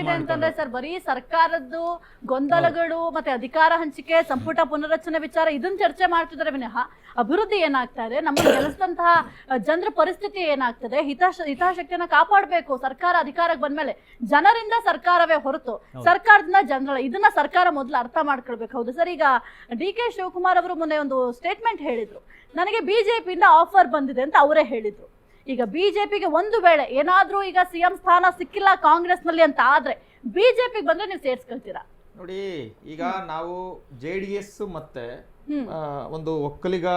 ಏನಾಗಿದೆ ಅಂತಂದ್ರೆ ಸರ್ ಬರೀ ಸರ್ಕಾರದ್ದು ಗೊಂದಲಗಳು ಮತ್ತೆ ಅಧಿಕಾರ ಹಂಚಿಕೆ ಸಂಪುಟ ಪುನರಚನೆ ವಿಚಾರ ಇದನ್ನ ಚರ್ಚೆ ಮಾಡ್ತಿದ್ದಾರೆ ವಿನಃ. ಅಭಿವೃದ್ಧಿ ಏನಾಗ್ತಾ ಇದೆ? ನಮ್ಮ ಕೆಲಸದಂತಹ ಜನರ ಪರಿಸ್ಥಿತಿ ಏನಾಗ್ತದೆ? ಹಿತಾಶ ಹಿತಾಶಕ್ತಿಯನ್ನ ಕಾಪಾಡಬೇಕು ಸರ್ಕಾರ ಅಧಿಕಾರಕ್ಕೆ ಬಂದ್ಮೇಲೆ. ಜನರಿಂದ ಸರ್ಕಾರವೇ ಹೊರತು ಸರ್ಕಾರದಿಂದ ಜನರ ಇದನ್ನ ಸರ್ಕಾರ ಮೊದಲು ಅರ್ಥ ಮಾಡ್ಕೊಳ್ಬೇಕು. ಹೌದು ಸರ್ ಈಗ ಡಿ ಕೆ ಶಿವಕುಮಾರ್ ಅವರು ಮೊನ್ನೆ ಒಂದು ಸ್ಟೇಟ್ಮೆಂಟ್ ಹೇಳಿದ್ರು. ನನಗೆ ಬಿಜೆಪಿಯಿಂದ ಆಫರ್ ಬಂದಿದೆ ಅಂತ ಅವರೇ ಹೇಳಿದ್ರು. ಈಗ ಬಿಜೆಪಿಗೆ ಒಂದು ವೇಳೆ ಏನಾದ್ರೂ ಈಗ ಸಿಎಂ ಸ್ಥಾನ ಸಿಕ್ಕಿಲ್ಲ ಕಾಂಗ್ರೆಸ್ನಲ್ಲಿ ಅಂತ ಆದ್ರೆ ಬಿಜೆಪಿಗೆ ಬಂದ್ರೆ ನೀವು ಸೇರ್ಸ್ಕೊಳ್ತೀರಾ? ನೋಡಿ, ಈಗ ನಾವು ಜೆ ಡಿ ಎಸ್ ಮತ್ತೆ ಒಂದು ಒಕ್ಕಲಿಗ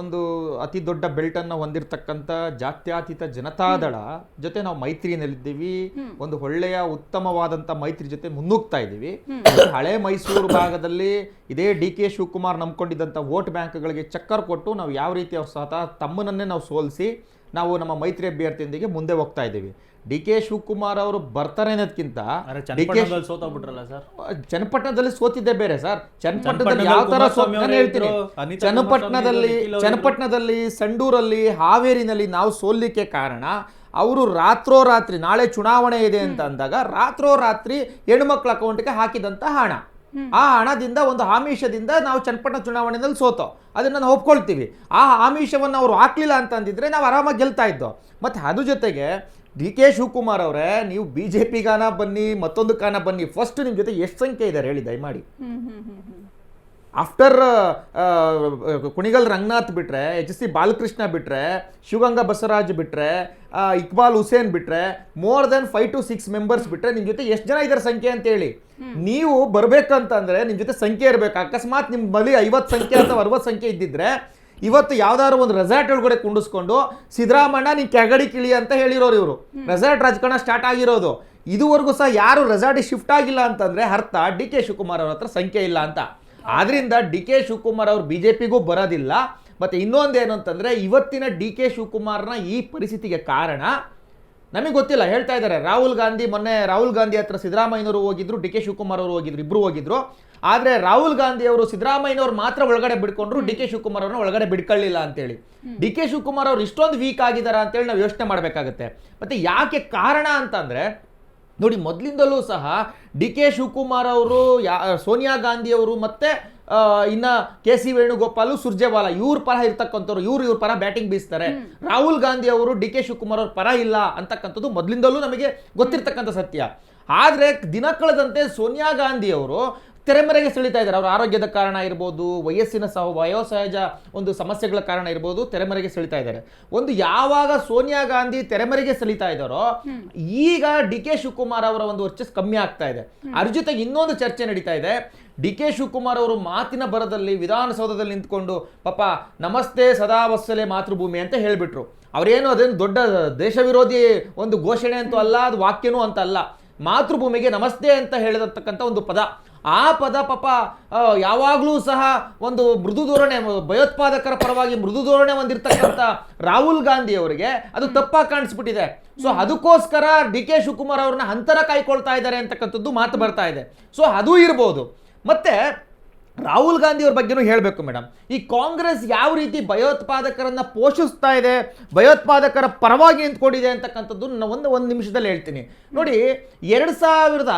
ಒಂದು ಅತಿ ದೊಡ್ಡ ಬೆಲ್ಟ್ ಅನ್ನ ಜಾತ್ಯಾತೀತ ಜಾತ್ಯತೀತ ಜನತಾದಳ ಜೊತೆ ನಾವು ಮೈತ್ರಿಯಲ್ಲಿದ್ದೀವಿ. ಒಂದು ಒಳ್ಳೆಯ ಉತ್ತಮವಾದಂತ ಮೈತ್ರಿ ಜೊತೆ ಮುನ್ನುಗ್ತಾ ಇದ್ದೀವಿ. ಹಳೆ ಮೈಸೂರು ಭಾಗದಲ್ಲಿ ಇದೇ ಡಿ ಕೆ ಶಿವಕುಮಾರ್ ನಂಬ್ಕೊಂಡಿದ್ದಂಥ ವೋಟ್ ಬ್ಯಾಂಕ್ಗಳಿಗೆ ಚಕ್ಕರ್ ಕೊಟ್ಟು ನಾವು ಯಾವ ರೀತಿ ಅವ್ರು ಸ್ವತಃ ತಮ್ಮನನ್ನೇ ನಾವು ಸೋಲಿಸಿ ನಾವು ನಮ್ಮ ಮೈತ್ರಿ ಅಭ್ಯರ್ಥಿಯೊಂದಿಗೆ ಮುಂದೆ ಹೋಗ್ತಾ ಇದ್ದೀವಿ. ಡಿ ಕೆ ಶಿವಕುಮಾರ್ ಅವರು ಬರ್ತಾರೆ ಅನ್ನೋದಕ್ಕಿಂತ ಅರೆ ಡಿ ಕೆ ಚನ್ನಪಟ್ಟಣದಲ್ಲಿ ಸರ್? ಚನ್ನಪಟ್ಟಣದಲ್ಲಿ ಸೋತಿದ್ದೆ ಬೇರೆ ಸರ್. ಚನ್ನಪಟ್ಟಣದಲ್ಲಿ ಚನ್ನಪಟ್ಟಣದಲ್ಲಿ ಯಾವ ತರ ಹೇಳ್ತೀನಿ. ಚನ್ನಪಟ್ಟಣದಲ್ಲಿ ಚನ್ನಪಟ್ಟಣದಲ್ಲಿ ಸಂಡೂರಲ್ಲಿ ಹಾವೇರಿನಲ್ಲಿ ನಾವು ಸೋಲಿಕ್ಕೆ ಕಾರಣ ಅವರು ರಾತ್ರೋರಾತ್ರಿ ನಾಳೆ ಚುನಾವಣೆ ಇದೆ ಅಂತ ಅಂದಾಗ ರಾತ್ರೋರಾತ್ರಿ ಹೆಣ್ಮಕ್ಳ ಅಕೌಂಟ್ಗೆ ಹಾಕಿದಂತ ಹಣ. ಆ ಹಣದಿಂದ ಒಂದು ಆಮಿಷದಿಂದ ನಾವು ಚನ್ನಪಟ್ಟಣ ಚುನಾವಣೆಯಲ್ಲಿ ಸೋತೋ. ಅದನ್ನ ನಾವು ಒಪ್ಕೊಳ್ತೀವಿ. ಆ ಆಮಿಷವನ್ನು ಅವರು ಹಾಕ್ಲಿಲ್ಲ ಅಂತ ಅಂದಿದ್ರೆ ನಾವು ಆರಾಮಾಗಿ ಗೆಲ್ತಾ ಇದ್ದೋ. ಮತ್ತೆ ಅದ್ರ ಜೊತೆಗೆ ಡಿ ಕೆ ಶಿವಕುಮಾರ್ ಅವರೇ ನೀವು ಬಿ ಜೆ ಪಿಗಾನ ಬನ್ನಿ ಮತ್ತೊಂದು ಕಾನ ಬನ್ನಿ ಫಸ್ಟ್ ನಿಮ್ಮ ಜೊತೆ ಎಷ್ಟು ಸಂಖ್ಯೆ ಇದ್ದಾರೆ ಹೇಳಿ ದಯಮಾಡಿ. ಆಫ್ಟರ್ ಕುಣಿಗಲ್ ರಂಗನಾಥ್ ಬಿಟ್ಟರೆ ಎಚ್ ಸಿ ಬಾಲಕೃಷ್ಣ ಬಿಟ್ಟರೆ ಶಿವಗಂಗಾ ಬಸವರಾಜ್ ಬಿಟ್ಟರೆ ಇಕ್ಬಾಲ್ ಹುಸೇನ್ ಬಿಟ್ಟರೆ more then five to six members ಬಿಟ್ಟರೆ ನಿಮ್ಮ ಜೊತೆ ಎಷ್ಟು ಜನ ಇದ್ದಾರೆ ಸಂಖ್ಯೆ ಅಂತ ಹೇಳಿ ನೀವು ಬರಬೇಕಂತಂದ್ರೆ ನಿಮ್ಮ ಜೊತೆ ಸಂಖ್ಯೆ ಇರಬೇಕು. ಅಕಸ್ಮಾತ್ ನಿಮ್ಮ ಬಳಿ ಐವತ್ತು ಸಂಖ್ಯೆ ಅಥವಾ ಅರವತ್ತು ಸಂಖ್ಯೆ ಇದ್ದಿದ್ರೆ ಇವತ್ತು ಯಾವ್ದಾದ್ರು ಒಂದು ರೆಸಾರ್ಟ್ ಒಳಗಡೆ ಕುಂಡಿಸ್ಕೊಂಡು ಸಿದ್ದರಾಮಣ್ಣ ನಿನ್ನ ಕೆಗಡಿ ಕಿಳಿ ಅಂತ ಹೇಳಿರೋರು ಇವರು. ರೆಸಾರ್ಟ್ ರಾಜಕಾರಣ ಸ್ಟಾರ್ಟ್ ಆಗಿರೋದು. ಇದುವರೆಗೂ ಸಹ ಯಾರು ರೆಸಾರ್ಟಿಗೆ ಶಿಫ್ಟ್ ಆಗಿಲ್ಲ ಅಂತಂದ್ರೆ ಅರ್ಥ ಡಿ ಕೆ ಶಿವಕುಮಾರ್ ಅವ್ರ ಹತ್ರ ಸಂಖ್ಯೆ ಇಲ್ಲ ಅಂತ. ಆದ್ರಿಂದ ಡಿ ಕೆ ಶಿವಕುಮಾರ್ ಅವ್ರು ಬಿಜೆಪಿಗೂ ಬರೋದಿಲ್ಲ. ಮತ್ತೆ ಏನು ಅಂತಂದ್ರೆ ಇವತ್ತಿನ ಡಿ ಕೆ ಶಿವಕುಮಾರ್ನ ಈ ಪರಿಸ್ಥಿತಿಗೆ ಕಾರಣ ನಮಗೆ ಗೊತ್ತಿಲ್ಲ ಹೇಳ್ತಾ ಇದ್ದಾರೆ ರಾಹುಲ್ ಗಾಂಧಿ ಮೊನ್ನೆ ರಾಹುಲ್ ಗಾಂಧಿ ಹತ್ರ ಸಿದ್ದರಾಮಯ್ಯನವರು ಹೋಗಿದ್ರು ಡಿ ಕೆ ಶಿವಕುಮಾರ್ ಅವರು ಹೋಗಿದ್ರು ಇಬ್ಬರು ಹೋಗಿದ್ರು. ಆದರೆ ರಾಹುಲ್ ಗಾಂಧಿ ಅವರು ಸಿದ್ದರಾಮಯ್ಯನವ್ರು ಮಾತ್ರ ಒಳಗಡೆ ಬಿಡ್ಕೊಂಡ್ರು ಡಿ ಕೆ ಶಿವಕುಮಾರ್ ಅವ್ರನ್ನ ಒಳಗಡೆ ಬಿಡ್ಕೊಳ್ಳಿಲ್ಲ ಅಂತೇಳಿ. ಡಿ ಕೆ ಶಿವಕುಮಾರ್ ಅವ್ರು ಇಷ್ಟೊಂದು ವೀಕ್ ಆಗಿದ್ದಾರೆ ಅಂತೇಳಿ ನಾವು ಯೋಚನೆ ಮಾಡಬೇಕಾಗತ್ತೆ. ಮತ್ತೆ ಯಾಕೆ ಕಾರಣ ಅಂತಂದ್ರೆ ನೋಡಿ ಮೊದಲಿಂದಲೂ ಸಹ ಡಿ ಕೆ ಶಿವಕುಮಾರ್ ಅವರು ಯಾ ಸೋನಿಯಾ ಗಾಂಧಿ ಅವರು ಮತ್ತೆ ಇನ್ನ ಕೆ ಸಿ ವೇಣುಗೋಪಾಲು ಸುರ್ಜೇವಾಲಾ ಇವ್ರ ಪರ ಇರ್ತಕ್ಕಂಥವ್ರು ಇವ್ರು ಇವ್ರ ಪರ ಬ್ಯಾಟಿಂಗ್ ಬೀಸ್ತಾರೆ. ರಾಹುಲ್ ಗಾಂಧಿ ಅವರು ಡಿ ಕೆ ಶಿವಕುಮಾರ್ ಅವ್ರ ಪರ ಇಲ್ಲ ಅಂತಕ್ಕಂಥದ್ದು ಮೊದಲಿಂದಲೂ ನಮಗೆ ಗೊತ್ತಿರ್ತಕ್ಕಂಥ ಸತ್ಯ. ಆದ್ರೆ ದಿನ ಕಳೆದಂತೆ ಸೋನಿಯಾ ಗಾಂಧಿ ಅವರು ತೆರೆಮರೆಗೆ ಸೆಳಿತಾ ಇದ್ದಾರೆ. ಅವರ ಆರೋಗ್ಯದ ಕಾರಣ ಇರ್ಬೋದು ವಯಸ್ಸಿನ ಸಹ ವಯೋಸಹಜ ಒಂದು ಸಮಸ್ಯೆಗಳ ಕಾರಣ ಇರ್ಬೋದು ತೆರೆಮರೆಗೆ ಸೆಳಿತಾ ಇದ್ದಾರೆ. ಒಂದು ಯಾವಾಗ ಸೋನಿಯಾ ಗಾಂಧಿ ತೆರೆಮರೆಗೆ ಸೆಳಿತಾ ಇದ್ದಾರೋ ಈಗ ಡಿ ಕೆ ಶಿವಕುಮಾರ್ ಅವರ ಒಂದು ವರ್ಚಸ್ ಕಮ್ಮಿ ಆಗ್ತಾ ಇದೆ. ಅದ್ರ ಜೊತೆಗೆ ಇನ್ನೊಂದು ಚರ್ಚೆ ನಡೀತಾ ಇದೆ. ಡಿ ಕೆ ಶಿವಕುಮಾರ್ ಅವರು ಮಾತಿನ ಬರದಲ್ಲಿ ವಿಧಾನಸೌಧದಲ್ಲಿ ನಿಂತ್ಕೊಂಡು ಪಾಪ ನಮಸ್ತೆ ಸದಾ ವತ್ಸಲೆ ಮಾತೃಭೂಮಿ ಅಂತ ಹೇಳಿಬಿಟ್ರು. ಅವರೇನು ಅದೇನು ದೊಡ್ಡ ದೇಶ ವಿರೋಧಿ ಒಂದು ಘೋಷಣೆ ಅಂತೂ ಅಲ್ಲ ಅದು ವಾಕ್ಯನೂ ಅಂತ ಅಲ್ಲ ಮಾತೃಭೂಮಿಗೆ ನಮಸ್ತೆ ಅಂತ ಹೇಳಿರತಕ್ಕಂಥ ಒಂದು ಪದ. ಆ ಪದ ಪಾಪ ಯಾವಾಗಲೂ ಸಹ ಒಂದು ಮೃದು ಧೋರಣೆ ಭಯೋತ್ಪಾದಕರ ಪರವಾಗಿ ಮೃದು ಧೋರಣೆ ಹೊಂದಿರತಕ್ಕಂಥ ರಾಹುಲ್ ಗಾಂಧಿ ಅವರಿಗೆ ಅದು ತಪ್ಪಾಗಿ ಕಾಣಿಸ್ಬಿಟ್ಟಿದೆ. ಸೊ ಅದಕ್ಕೋಸ್ಕರ ಡಿ ಕೆ ಶಿವಕುಮಾರ್ ಅವ್ರನ್ನ ಅಂತರ ಕಾಯ್ಕೊಳ್ತಾ ಇದ್ದಾರೆ ಅಂತಕ್ಕಂಥದ್ದು ಮಾತು ಬರ್ತಾ ಇದೆ. ಸೊ ಅದು ಇರ್ಬೋದು. ಮತ್ತೆ ರಾಹುಲ್ ಗಾಂಧಿ ಅವ್ರ ಬಗ್ಗೆನೂ ಹೇಳಬೇಕು ಮೇಡಮ್ ಈ ಕಾಂಗ್ರೆಸ್ ಯಾವ ರೀತಿ ಭಯೋತ್ಪಾದಕರನ್ನ ಪೋಷಿಸ್ತಾ ಇದೆ, ಭಯೋತ್ಪಾದಕರ ಪರವಾಗಿ ನಿಂತ್ಕೊಂಡಿದೆ ಅಂತಕ್ಕಂಥದ್ದು ನಾನು ಒಂದು ಒಂದು ನಿಮಿಷದಲ್ಲಿ ಹೇಳ್ತೀನಿ. ನೋಡಿ, ಎರಡು ಸಾವಿರದ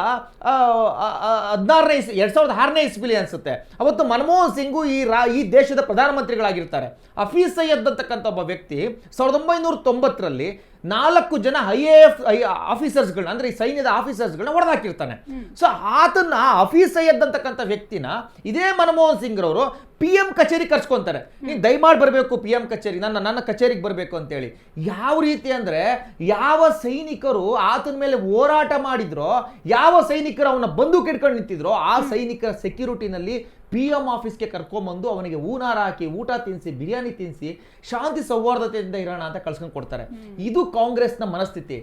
ಹದಿನಾರನೇ ಇಸ್, ಎರಡು ಸಾವಿರದ ಆರನೇ ಇಸ್ವಿಲಿ ಅನ್ಸುತ್ತೆ. ಅವತ್ತು ಮನಮೋಹನ್ ಸಿಂಗು ಈ ರಾ, ಈ ದೇಶದ ಪ್ರಧಾನಮಂತ್ರಿಗಳಾಗಿರ್ತಾರೆ. ಹಫೀಸ್ ಸೈಯದ್ ಅಂತಕ್ಕಂಥ ಒಬ್ಬ ವ್ಯಕ್ತಿ ಸಾವಿರದ ಒಂಬೈನೂರ ತೊಂಬತ್ತರಲ್ಲಿ ನಾಲ್ಕು ಜನ ಐ ಎ ಎಫ್ ಐ ಆಫೀಸರ್ಸ್ಗಳನ್ನ ಅಂದ್ರೆ ಈ ಸೈನ್ಯದ ಆಫೀಸರ್ಸ್ಗಳನ್ನ ಹೊಡೆದಾಕಿರ್ತಾನೆ. ಸೊ ಆತನ್ನ ಹಫೀಸ್ ಸೈಯದ್ ಅಂತಕ್ಕಂಥ ವ್ಯಕ್ತಿನ ಇದೇ ಮನಮೋಹನ್ ಸಿಂಗ್ ರವರು ಪಿ ಎಂ ಕಚೇರಿ ಕರ್ಸ್ಕೊಂತಾರೆ. ನೀನು ದಯಮಾಡಿ ಬರಬೇಕು ಪಿ ಎಂ ಕಚೇರಿ ನನ್ನ ನನ್ನ ಕಚೇರಿಗೆ ಬರಬೇಕು ಅಂತೇಳಿ. ಯಾವ ರೀತಿ ಅಂದರೆ ಯಾವ ಸೈನಿಕರು ಆತನ ಮೇಲೆ ಹೋರಾಟ ಮಾಡಿದ್ರೋ ಯಾವ ಸೈನಿಕರು ಅವನ ಬಂದೂಕ್ ಹಿಡ್ಕೊಂಡು ನಿಂತಿದ್ರೋ ಆ ಸೈನಿಕರ ಸೆಕ್ಯೂರಿಟಿನಲ್ಲಿ ಪಿ ಎಂ ಆಫೀಸ್ಗೆ ಕರ್ಕೊಂಬಂದು ಅವನಿಗೆ ಊನಾರ ಹಾಕಿ ಊಟ ತಿನ್ನಿಸಿ ಬಿರಿಯಾನಿ ತಿನ್ನಿಸಿ ಶಾಂತಿ ಸೌಹಾರ್ದತೆಯಿಂದ ಇರೋಣ ಅಂತ ಕಳ್ಸ್ಕೊಂಡು ಕೊಡ್ತಾರೆ. ಇದು ಕಾಂಗ್ರೆಸ್ನ ಮನಸ್ಥಿತಿ.